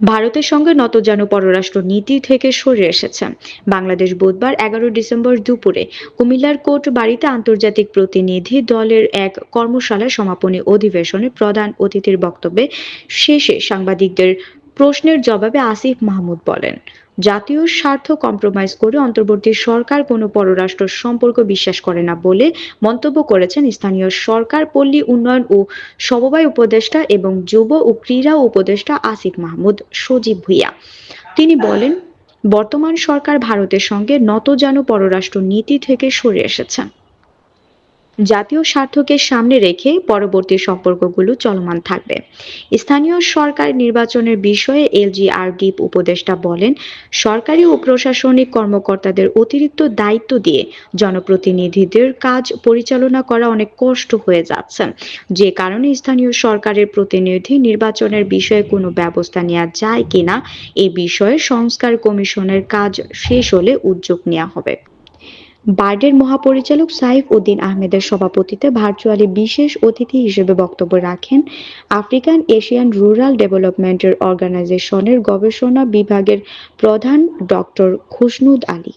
ভারতের সঙ্গে নতজানু পররাষ্ট্র নীতি থেকে সরে এসেছে। বাংলাদেশ বুধবার এগারো ডিসেম্বর দুপুরে কুমিল্লার কোর্ট বাড়িতে আন্তর্জাতিক প্রতিনিধি দলের এক কর্মশালার সমাপনী অধিবেশনে প্রধান অতিথির বক্তব্যে শেষে সাংবাদিকদের প্রশ্নের জবাবে আসিফ মাহমুদ বলেন, জাতীয় স্বার্থ কম্প্রোমাইজ করে অন্তর্বর্তী সরকার কোনো পররাষ্ট্র সম্পর্ক বিশ্বাস করে না বলে মন্তব্য করেছেন স্থানীয় সরকার পল্লী উন্নয়ন ও সমবায় উপদেষ্টা এবং যুব ও ক্রীড়া উপদেষ্টা আসিফ মাহমুদ সজীব ভুইয়া। তিনি বলেন, বর্তমান সরকার ভারতের সঙ্গে নতজানু পররাষ্ট্র নীতি থেকে সরে এসেছে। জাতীয় স্বার্থকে সামনে রেখে পরবর্তী সম্পর্কগুলো চলমান থাকবে। স্থানীয় সরকার নির্বাচনের বিষয়ে এলজিআরডিপ উপদেষ্টা বলেন, সরকারি ও প্রশাসনিক কর্মকর্তাদের অতিরিক্ত দায়িত্ব দিয়ে জনপ্রতিনিধিদের কাজ পরিচালনা করা অনেক কষ্ট হয়ে যাচ্ছে। যে কারণে স্থানীয় সরকারের প্রতিনিধি নির্বাচনের বিষয়ে কোনো ব্যবস্থা নেওয়া যায় কিনা, এ বিষয়ে সংস্কার কমিশনের কাজ শেষ হলে উদ্যোগ নেওয়া হবে। বার্ডের মহাপরিচালক সাইফ উদ্দিন আহমেদের সভাপতিতে ভার্চুয়ালি বিশেষ অতিথি হিসেবে বক্তব্য রাখেন আফ্রিকান এশিয়ান রুরাল ডেভেলপমেন্টের অর্গানাইজেশনের গবেষণা বিভাগের প্রধান ডক্টর খুশনুদ আলী।